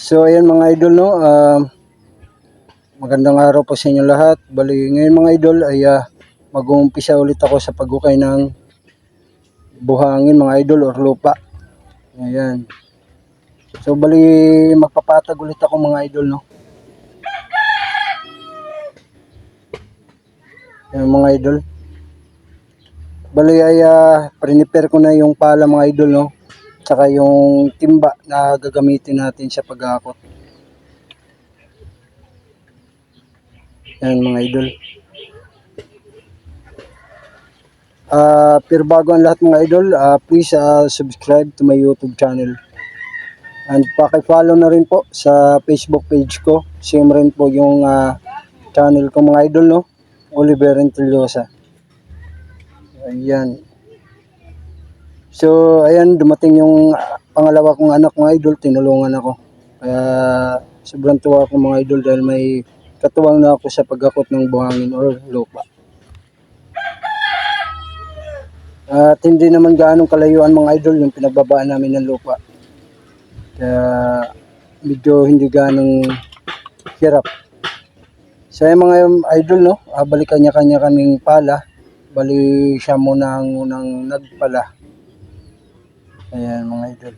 So ayan mga idol no, um, magandang araw po sa inyo lahat. Bali ngayon mga idol ay ah, mag-uumpisa ulit ako sa pagukay ng buhangin mga idol or lupa. Ayan. So bali magpapatag ulit ako mga idol no. Ayan mga idol. Bali ay uh, prepare ko na yung pala mga idol no. Tsaka yung timba na gagamitin natin sa paghakot. Yan mga idol. Ah, pero bago ang lahat mga idol, ah, please ah, subscribe to my YouTube channel. And paki-follow na rin po sa Facebook page ko. Same rin po yung ah, channel ko mga idol no. Oliver Rentillosa. Ayan. So, ayan, dumating yung pangalawa kong anak mga idol, tinulungan ako. Kaya, sobrang tuwa ako mga idol dahil may katuwang na ako sa paghakot ng buhangin or lupa. At hindi naman gaanong kalayuan mga idol yung pinagbabaan namin ng lupa. Kaya, medyo hindi gaanong hirap. So, ayan mga idol, no, ah, bali kanya-kanya kaming pala. Bali siya muna ang unang nagpala. Ayan mga idol.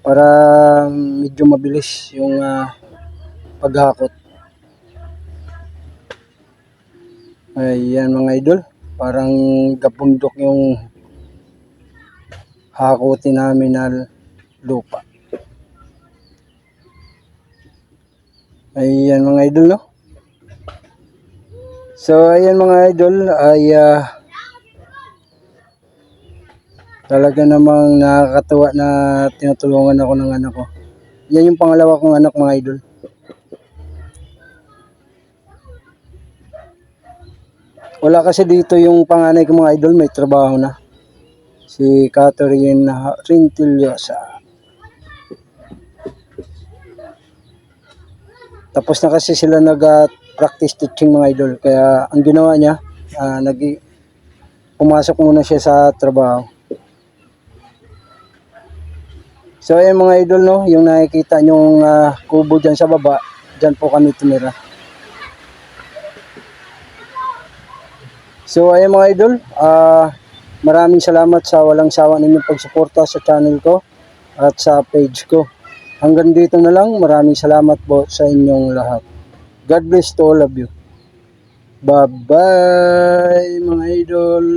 Para medyo mabilis yung ah, paghakot. Ayan mga idol. Parang gapundok yung hakutin namin na lupa. Ayan mga idol no. So ayan mga idol ay ah, Talaga namang nakakatuwa na tinutulungan ako ng anak ko. Yan yung pangalawa kong anak mga idol. Wala kasi dito yung panganay ko mga idol, may trabaho na. Si Catherine Rintillosa. Tapos na kasi sila nag-practice teaching mga idol. Kaya ang ginawa niya, ah, nag pumasok muna siya sa trabaho. So ayan mga idol no, yung nakikita nyong ah, kubo dyan sa baba, dyan po kami tumira. So ayan mga idol, ah, maraming salamat sa walang sawa ninyong pagsuporta sa channel ko at sa page ko. Hanggang dito na lang, maraming salamat po sa inyong lahat. God bless to all of you. Bye-bye mga idol.